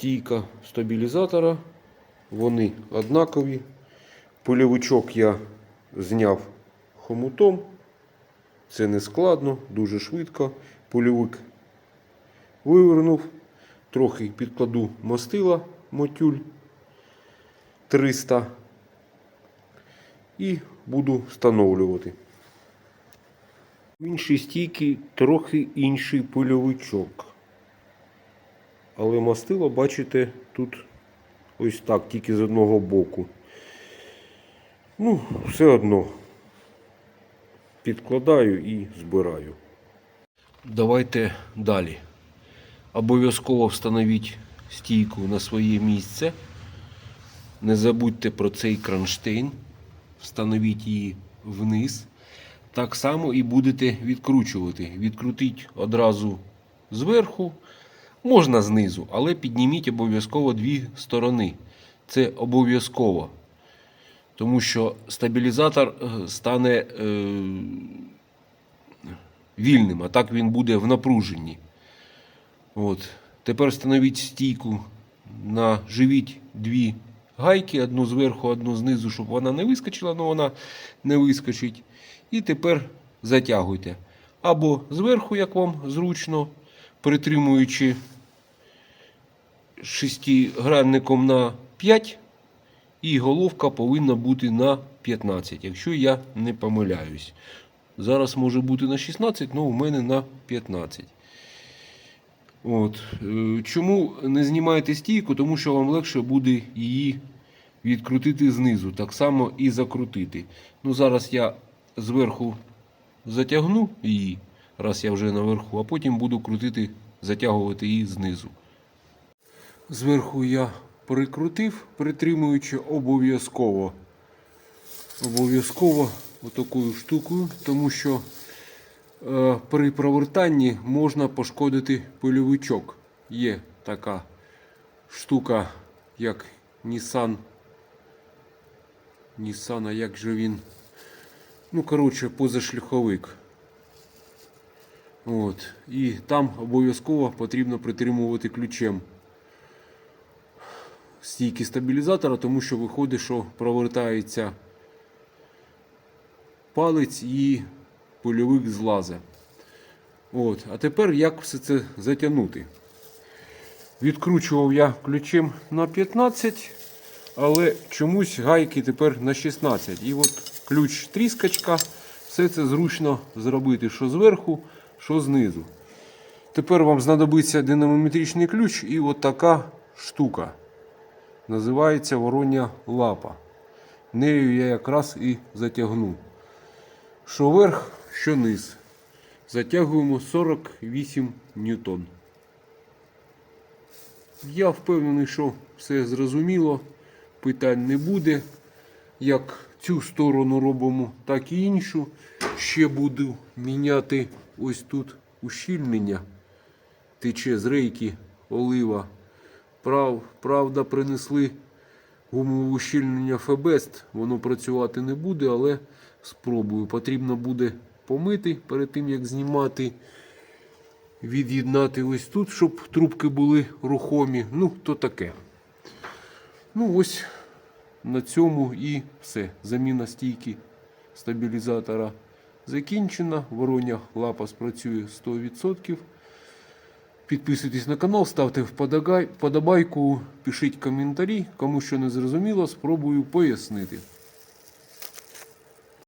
стійка стабілізатора. Вони однакові. Польовичок я зняв хомутом. Це не складно, дуже швидко. Польовик вивернув. Трохи підкладу мастила мотюль 300 і буду встановлювати. В іншій стійці трохи інший польовичок. Але мастило, бачите, тут ось так, тільки з одного боку. Ну, все одно підкладаю і збираю. Давайте далі. Обов'язково встановіть стійку на своє місце. Не забудьте про цей кронштейн. Встановіть її вниз. Так само і будете відкручувати. Відкрутіть одразу зверху, можна знизу, але підніміть обов'язково дві сторони. Це обов'язково. Тому що стабілізатор е, стане е, вільним, а так він буде в напруженні. От. Тепер встановіть стійку, наживіть дві гайки, одну зверху, одну знизу, щоб вона не вискочила, але вона не вискочить. І тепер затягуйте. Або зверху, як вам зручно, притримуючи шестигранником на 5, і головка повинна бути на 15, якщо я не помиляюсь. Зараз може бути на 16, але у мене на 15. От. е, Чому не знімаєте стійку? Тому що вам легше буде її відкрутити знизу, так само і закрутити. Ну, Зараз я зверху затягну її, раз я вже наверху, а потім буду крутити, затягувати її знизу. Зверху я прикрутив, притримуючи обов'язково. Обов'язково отакою штукою, тому що е, при провертанні можна пошкодити пильовичок. Є така штука, як Nissan. Nissan, як же він? Ну, коротше, позашляховик. От. І там обов'язково потрібно притримувати ключем стійки стабілізатора, тому що виходить, що провертається палець і польовик злазе. От. А тепер як все це затягнути? Відкручував я ключем на 15, але чомусь гайки тепер на 16. І от ключ тріскочка. Все це зручно зробити, що зверху, що знизу. Тепер вам знадобиться динамометричний ключ і от така штука. Називається вороння лапа. Нею я якраз і затягну. Що верх, що низ. Затягуємо 48 ньютон. Я впевнений, що все зрозуміло, питань не буде. Як цю сторону робимо, так і іншу. Ще буду міняти ось тут ущільнення. Тече з рейки олива. Прав, правда, принесли гумове ущільнення Фебест. Воно працювати не буде, але спробую. Потрібно буде помити перед тим, як знімати. Від'єднати ось тут, щоб трубки були рухомі. Ну, то таке. Ну, ось на цьому і все. Заміна стійки стабілізатора закінчена. Вороня лапа спрацює 100%. Підписуйтесь на канал, ставте вподобайку, пишіть коментарі. Кому що не зрозуміло, спробую пояснити.